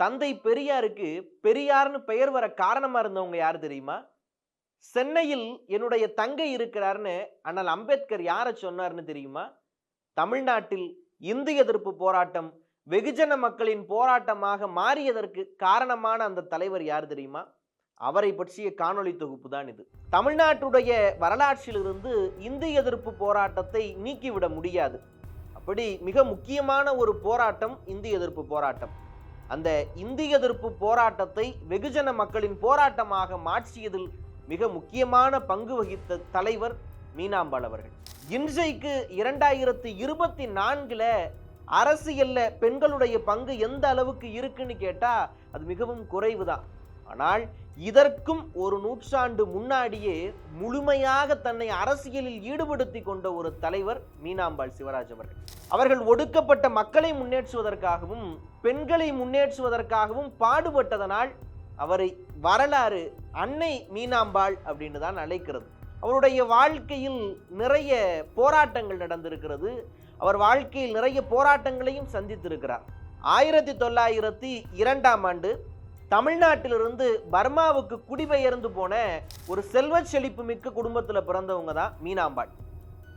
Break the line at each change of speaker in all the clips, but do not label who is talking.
தந்தை பெரியாருக்கு பெரியார்னு பெயர் வர காரணமா இருந்தவங்க யார் தெரியுமா? சென்னையில் என்னுடைய தங்கை இருக்கிறார்னு அண்ணல் அம்பேத்கர் யாரை சொன்னார்னு தெரியுமா? தமிழ்நாட்டில் இந்து எதிர்ப்பு போராட்டம் வெகுஜன மக்களின் போராட்டமாக மாறியதற்கு காரணமான அந்த தலைவர் யார் தெரியுமா? அவரை பற்றிய காணொளி தொகுப்பு தான் இது. தமிழ்நாட்டுடைய வரலாற்றிலிருந்து இந்து எதிர்ப்பு போராட்டத்தை நீக்கிவிட முடியாது. அப்படி மிக முக்கியமான ஒரு போராட்டம் இந்து எதிர்ப்பு போராட்டம். அந்த இந்திய எதிர்ப்பு போராட்டத்தை வெகுஜன மக்களின் போராட்டமாக மாற்றியதில் மிக முக்கியமான பங்கு வகித்த தலைவர் மீனாம்பாள் அவர்கள். இன்றைக்கு இரண்டாயிரத்தி இருபத்தி நான்கில் அரசியலில் பெண்களுடைய பங்கு எந்த அளவுக்கு இருக்குன்னு கேட்டால் அது மிகவும் குறைவு தான் ஆனால் இதற்கும் ஒரு நூற்றாண்டு முன்னாடியே முழுமையாக தன்னை அரசியலில் ஈடுபடுத்தி கொண்ட ஒரு தலைவர் மீனாம்பாள் சிவராஜ் அவர்கள். அவர்கள் ஒடுக்கப்பட்ட மக்களை முன்னேற்றுவதற்காகவும் பெண்களை முன்னேற்றுவதற்காகவும் பாடுபட்டதனால் அவரை வரலாறு அன்னை மீனாம்பாள் அப்படின்னு தான் அழைக்கிறது. அவருடைய வாழ்க்கையில் நிறைய போராட்டங்கள் நடந்திருக்கிறது. அவர் வாழ்க்கையில் நிறைய போராட்டங்களையும் சந்தித்திருக்கிறார். ஆயிரத்தி தொள்ளாயிரத்தி இரண்டாம் ஆண்டு தமிழ்நாட்டிலிருந்து பர்மாவுக்கு குடிபெயர்ந்து போன ஒரு செல்வ செழிப்பு மிக்க குடும்பத்தில் பிறந்தவங்க தான் மீனாம்பாள்.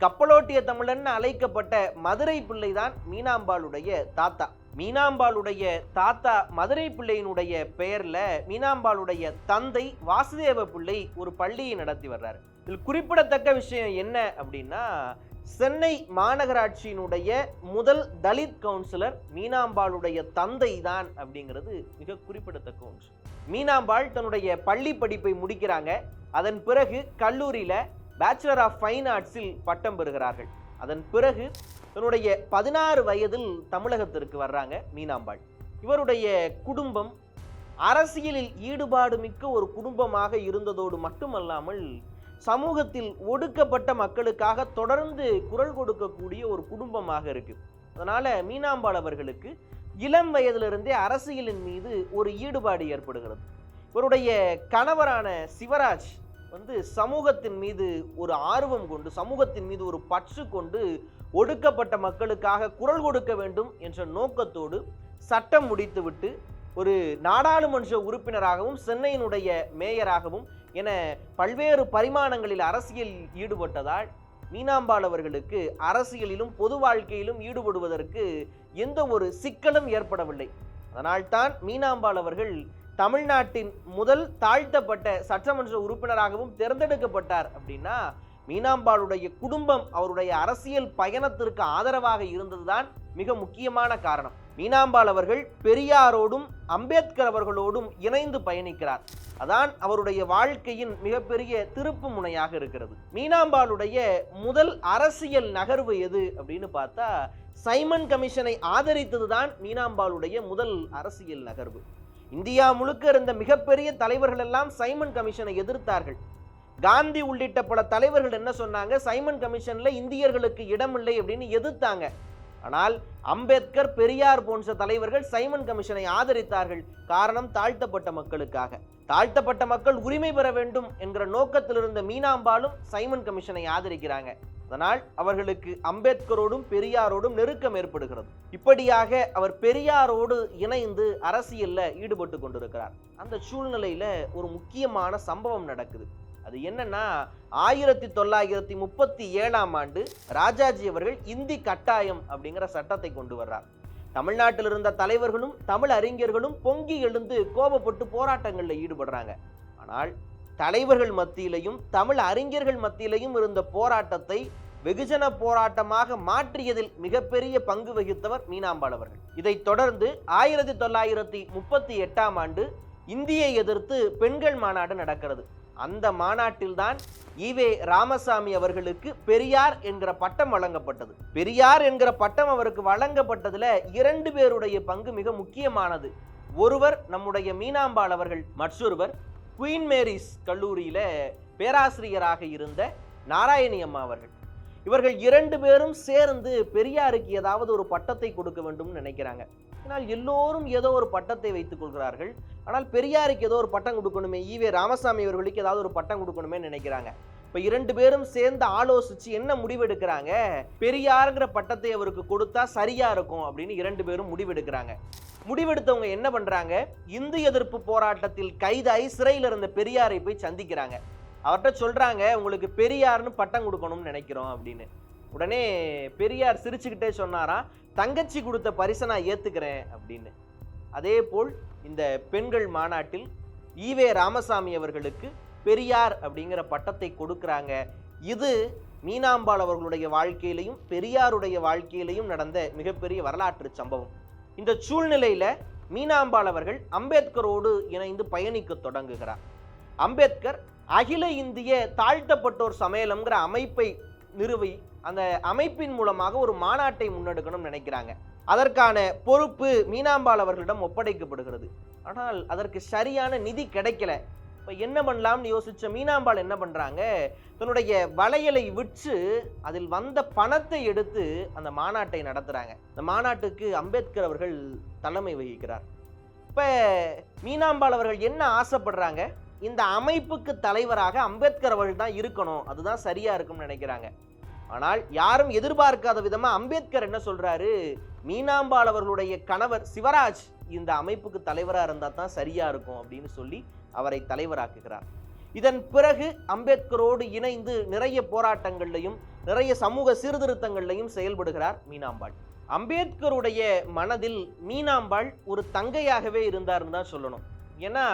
கப்பலோட்டிய தமிழன் அழைக்கப்பட்ட மதுரை பிள்ளை தான் மீனாம்பாளுடைய தாத்தா. மீனாம்பாளுடைய தாத்தா மதுரை பிள்ளையினுடைய பெயர்ல மீனாம்பாளுடைய தந்தை வாசுதேவ பிள்ளை ஒரு பள்ளியை நடத்தி வர்றாரு. இதில் குறிப்பிடத்தக்க விஷயம் என்ன அப்படின்னா சென்னை மாநகராட்சியினுடைய முதல் தலித் கவுன்சிலர் மீனாம்பாளுடைய தந்தை தான் அப்படிங்கிறது மிக குறிப்பிடத்தக்க ஒன்று. மீனாம்பாள் தன்னுடைய பள்ளி படிப்பை முடிக்கிறாங்க. அதன் பிறகு கல்லூரியில் பேச்சுலர் ஆஃப் ஃபைன் ஆர்ட்ஸில் பட்டம் பெறுகிறார்கள். அதன் பிறகு தன்னுடைய பதினாறு வயதில் தமிழகத்திற்கு வர்றாங்க மீனாம்பாள். இவருடைய குடும்பம் அரசியலில் ஈடுபாடு மிக்க ஒரு குடும்பமாக இருந்ததோடு மட்டுமல்லாமல் சமூகத்தில் ஒடுக்கப்பட்ட மக்களுக்காக தொடர்ந்து குரல் கொடுக்கக்கூடிய ஒரு குடும்பமாக இருக்கு. அதனால மீனாம்பாள் அவர்களுக்கு இளம் வயதிலிருந்தே அரசியலின் மீது ஒரு ஈடுபாடு ஏற்படுகிறது. இவருடைய கணவரான சிவராஜ் வந்து சமூகத்தின் மீது ஒரு ஆர்வம் கொண்டு சமூகத்தின் மீது ஒரு பற்று கொண்டு ஒடுக்கப்பட்ட மக்களுக்காக குரல் கொடுக்க வேண்டும் என்ற நோக்கத்தோடு சட்டம் முடித்துவிட்டு ஒரு நாடாளுமன்ற உறுப்பினராகவும் சென்னையினுடைய மேயராகவும் என பல்வேறு பரிமாணங்களில் அரசியல் ஈடுபட்டதால் மீனாம்பாள் அவர்களுக்கு அரசியலிலும் பொது வாழ்க்கையிலும் ஈடுபடுவதற்கு எந்த ஒரு சிக்கலும் ஏற்படவில்லை. அதனால்தான் மீனாம்பாள் அவர்கள் தமிழ்நாட்டின் முதல் தாழ்த்தப்பட்ட சட்டமன்ற உறுப்பினராகவும் தேர்ந்தெடுக்கப்பட்டார் அப்படின்னா மீனாம்பாளுடைய குடும்பம் அவருடைய அரசியல் பயணத்திற்கு ஆதரவாக இருந்ததுதான் மிக முக்கியமான காரணம். மீனாம்பாள் அவர்கள் பெரியாரோடும் அம்பேத்கர் அவர்களோடும் இணைந்து பயணிக்கிறார். அதான் அவருடைய வாழ்க்கையின் மிகப்பெரிய திருப்பு முனையாக இருக்கிறது. மீனாம்பாளுடைய முதல் அரசியல் நகர்வு எது அப்படின்னு பார்த்தா சைமன் கமிஷனை ஆதரித்ததுதான் மீனாம்பாளுடைய முதல் அரசியல் நகர்வு. இந்தியா முழுக்க இருந்த மிகப்பெரிய தலைவர்கள் எல்லாம் சைமன் கமிஷனை எதிர்த்தார்கள். காந்தி உள்ளிட்ட பல தலைவர்கள் என்ன சொன்னாங்க? சைமன் கமிஷன்ல இந்தியர்களுக்கு இடமில்லை அப்படின்னு எதிர்த்தாங்க. ஆனால் அம்பேத்கர் பெரியார் போன்ற தலைவர்கள் சைமன் கமிஷனை ஆதரித்தார்கள். காரணம் தாழ்த்தப்பட்ட மக்களுக்காக. தாழ்த்தப்பட்ட மக்கள் உரிமை பெற வேண்டும் என்கிற நோக்கத்தில் இருந்த மீனாம்பாலும் சைமன் கமிஷனை ஆதரிக்கிறாங்க. அதனால் அவர்களுக்கு அம்பேத்கரோடும் பெரியாரோடும் நெருக்கம் ஏற்படுகிறது. இப்படியாக அவர் பெரியாரோடு இணைந்து அரசியலில் ஈடுபட்டு கொண்டிருக்கிறார். அந்த சூழ்நிலையில ஒரு முக்கியமான சம்பவம் நடக்குது. அது என்னன்னா ஆயிரத்தி தொள்ளாயிரத்தி முப்பத்தி ஏழாம் ஆண்டு ராஜாஜி அவர்கள் இந்தி கட்டாயம் அப்படிங்கிற சட்டத்தை கொண்டு வர்றார். தமிழ்நாட்டில் இருந்த தலைவர்களும் தமிழ் அறிஞர்களும் பொங்கி எழுந்து கோபப்பட்டு போராட்டங்களில் ஈடுபடுறாங்க. ஆனால் தலைவர்கள் மத்தியிலையும் தமிழ் அறிஞர்கள் மத்தியிலையும் இருந்த போராட்டத்தை வெகுஜன போராட்டமாக மாற்றியதில் மிகப்பெரிய பங்கு வகித்தவர் மீனாம்பாள் அவர்கள். இதைத் தொடர்ந்து ஆயிரத்தி தொள்ளாயிரத்தி முப்பத்தி எட்டாம் ஆண்டு இந்தியை எதிர்த்து பெண்கள் மாநாடு நடக்கிறது. அந்த மாநாட்டில்தான் ஈவே ராமசாமி அவர்களுக்கு பெரியார் என்கிற பட்டம் வழங்கப்பட்டது. பெரியார் என்கிற பட்டம் அவருக்கு வழங்கப்பட்டதுல இரண்டு பேருடைய பங்கு மிக முக்கியமானது. ஒருவர் நம்முடைய மீனாம்பாள் அவர்கள் மற்றொருவர் குயின் மேரிஸ் கல்லூரியில பேராசிரியராக இருந்த நாராயணி அம்மா அவர்கள். இவர்கள் இரண்டு பேரும் சேர்ந்து பெரியாருக்கு ஏதாவது ஒரு பட்டத்தை கொடுக்க வேண்டும் நினைக்கிறாங்க. ஆனால் எல்லோரும் ஏதோ ஒரு பட்டத்தை வைத்துக் கொள்கிறார்கள். ஆனால் பெரியாருக்கு ஏதோ ஒரு பட்டம் கொடுக்கணுமே ஈவே ராமசாமி அவர்களுக்கு ஏதாவது ஒரு பட்டம் கொடுக்கணுமே நினைக்கிறாங்க. இப்ப இரண்டு பேரும் சேர்ந்து ஆலோசிச்சு என்ன முடிவெடுக்கிறாங்க? பெரியாருங்கிற பட்டத்தை அவருக்கு கொடுத்தா சரியா இருக்கும் அப்படின்னு இரண்டு பேரும் முடிவெடுக்கிறாங்க. முடிவெடுத்தவங்க என்ன பண்றாங்க? இந்து எதிர்ப்பு போராட்டத்தில் கைதாகி சிறையில் இருந்த பெரியாரை போய் சந்திக்கிறாங்க. அவர்கிட்ட சொல்றாங்க உங்களுக்கு பெரியார்னு பட்டம் கொடுக்கணும்னு நினைக்கிறோம் அப்படின்னு. உடனே பெரியார் சிரிச்சுக்கிட்டே சொன்னாராம் தங்கச்சி கொடுத்த பரிசை நான் ஏற்றுக்கிறேன் அப்படின்னு. அதே போல் இந்த பெண்கள் மாநாட்டில் ஈவே ராமசாமி அவர்களுக்கு பெரியார் அப்படிங்கிற பட்டத்தை கொடுக்குறாங்க. இது மீனாம்பாள் அவர்களுடைய வாழ்க்கையிலையும் பெரியாருடைய வாழ்க்கையிலையும் நடந்த மிகப்பெரிய வரலாற்று சம்பவம். இந்த சூழ்நிலையில் மீனாம்பாள் அவர்கள் அம்பேத்கரோடு இணைந்து பயணிக்க தொடங்குகிறார். அம்பேத்கர் அகில இந்திய தாழ்த்தப்பட்டோர் சமையலம்ங்கிற அமைப்பை நிறுவி அந்த அமைப்பின் மூலமாக ஒரு மாநாட்டை முன்னெடுக்கணும்னு நினைக்கிறாங்க. அதற்கான பொறுப்பு மீனாம்பாள் அவர்களிடம் ஒப்படைக்கப்படுகிறது. ஆனால் அதற்கு சரியான நிதி கிடைக்கல. இப்போ என்ன பண்ணலாம்னு யோசிச்ச மீனாம்பாள் என்ன பண்ணுறாங்க தன்னுடைய வளையலை விற்று அதில் வந்த பணத்தை எடுத்து அந்த மாநாட்டை நடத்துகிறாங்க அந்த மாநாட்டுக்கு அம்பேத்கர் அவர்கள் தலைமை வகிக்கிறார். இப்போ மீனாம்பாள் அவர்கள் என்ன ஆசைப்படுறாங்க? இந்த அமைப்புக்கு தலைவராக அம்பேத்கர் அவர்கள் தான் இருக்கணும். அதுதான் சரியா இருக்கும்னு நினைக்கிறாங்க. ஆனால் யாரும் எதிர்பார்க்காத விதமா அம்பேத்கர் என்ன சொல்றாரு? மீனாம்பாள் அவர்களுடைய கணவர் சிவராஜ் இந்த அமைப்புக்கு தலைவராக இருந்தால் தான் சரியா இருக்கும் அப்படின்னு சொல்லி அவரை தலைவராக்குகிறார். இதன் பிறகு அம்பேத்கரோடு இணைந்து நிறைய போராட்டங்கள்லையும் நிறைய சமூக சீர்திருத்தங்கள்லையும் செயல்படுகிறார் மீனாம்பாள். அம்பேத்கருடைய மனதில் மீனாம்பாள் ஒரு தங்கையாகவே இருந்தார்னு தான் சொல்லணும். ஏன்னா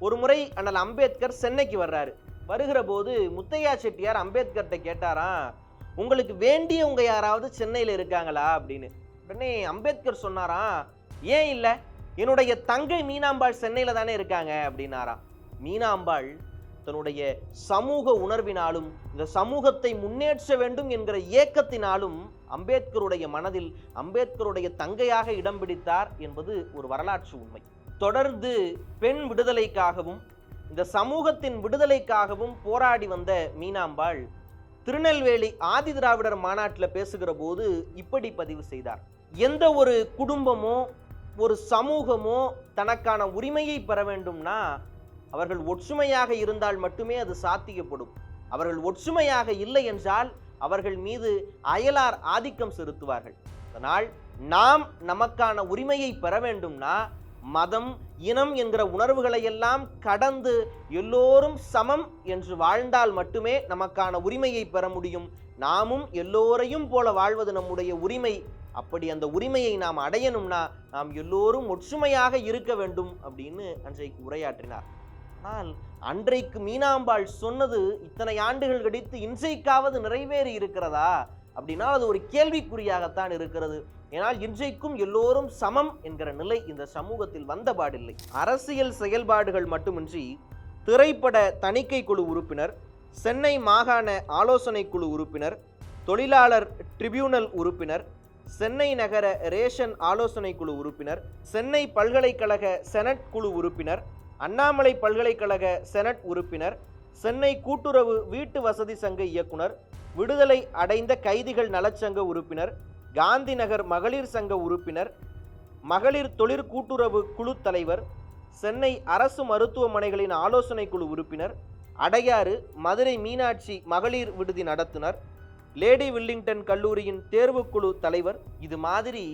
ஒரு முறை அண்ணல் அம்பேத்கர் சென்னைக்கு வர்றாரு. வருகிற போது முத்தையா செட்டியார் அம்பேத்கர்கிட்ட கேட்டாராம் உங்களுக்கு வேண்டியவங்க யாராவது சென்னையில் இருக்காங்களா? அப்படின்னு. உடனே அம்பேத்கர் சொன்னாராம் ஏன் இல்லை? என்னுடைய தங்கை மீனாம்பாள் சென்னையில் தானே இருக்காங்க? அப்படின்னாராம். மீனாம்பாள் தன்னுடைய சமூக உணர்வினாலும் இந்த சமூகத்தை முன்னேற்ற வேண்டும் என்கிற ஏக்கத்தினாலும் அம்பேத்கருடைய மனதில் அம்பேத்கருடைய தங்கையாக இடம் பிடித்தார் என்பது ஒரு வரலாற்று உண்மை. தொடர்ந்து பெண் விடுதலைக்காகவும் இந்த சமூகத்தின் விடுதலைக்காகவும் போராடி வந்த மீனாம்பாள் திருநெல்வேலி ஆதி திராவிடர் மாநாட்டில் பேசுகிற போது இப்படி பதிவு செய்தார். எந்த ஒரு குடும்பமோ ஒரு சமூகமோ தனக்கான உரிமையை பெற வேண்டும்னா அவர்கள் ஒற்றுமையாக இருந்தால் மட்டுமே அது சாத்தியப்படும். அவர்கள் ஒற்றுமையாக இல்லை என்றால் அவர்கள் மீது அயலார் ஆதிக்கம் செலுத்துவார்கள். அதனால் நாம் நமக்கான உரிமையை பெற வேண்டும்னா மதம் இனம் என்கிற உணர்வுகளை எல்லாம் கடந்து எல்லோரும் சமம் என்று வாழ்ந்தால் மட்டுமே நமக்கான உரிமையை பெற முடியும். நாமும் எல்லோரையும் போல வாழ்வது நம்முடைய உரிமை. அப்படி அந்த உரிமையை நாம் அடையணும்னா நாம் எல்லோரும் ஒற்றுமையாக இருக்க வேண்டும் அப்படின்னு அன்றைக்கு உரையாற்றினார். ஆனால் அன்றைக்கு மீனாம்பாள் சொன்னது இத்தனை ஆண்டுகள் கடித்து இன்றைக்காவது நிறைவேறி இருக்கிறதா அப்படின்னா அது ஒரு கேள்விக்குறியாகத்தான் இருக்கிறது. ஏனால் இன்றைக்கும் எல்லோரும் சமம் என்கிற நிலை இந்த சமூகத்தில் வந்தபாடில்லை. அரசியல் செயல்பாடுகள் மட்டுமின்றி திரைப்பட தணிக்கை குழு உறுப்பினர் சென்னை மாகாண ஆலோசனை குழு உறுப்பினர் தொழிலாளர் ட்ரிபியூனல் உறுப்பினர் சென்னை நகர ரேஷன் ஆலோசனை குழு உறுப்பினர் சென்னை பல்கலைக்கழக செனட் குழு உறுப்பினர் அண்ணாமலை பல்கலைக்கழக செனட் உறுப்பினர் சென்னை கூட்டுறவு வீட்டு வசதி சங்க இயக்குனர் விடுதலை அடைந்த கைதிகள் நலச்சங்க உறுப்பினர் காந்தி நகர் மகளிர் சங்க உறுப்பினர் மகளிர் தொழிற் கூட்டுறவு குழு தலைவர் சென்னை அரசு மருத்துவமனைகளின் ஆலோசனை குழு உறுப்பினர் அடையாறு மதுரை மீனாட்சி மகளிர் விடுதி நடத்துனர் லேடி வில்லிங்டன் கல்லூரியின் தேர்வுக்குழு தலைவர். இது மாதிரி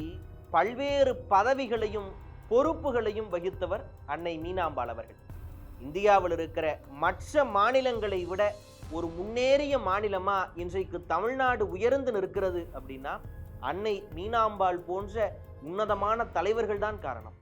பல்வேறு பதவிகளையும் பொறுப்புகளையும் வகித்தவர் அன்னை மீனாம்பாள் அவர்கள். இந்தியாவில் இருக்கிற மற்ற மாநிலங்களை விட ஒரு முன்னேறிய மாநிலமா இன்றைக்கு தமிழ்நாடு உயர்ந்து நிற்கிறது அப்படின்னா அன்னை மீனாம்பாள் போன்ற உன்னதமான தலைவர்கள் தான் காரணம்.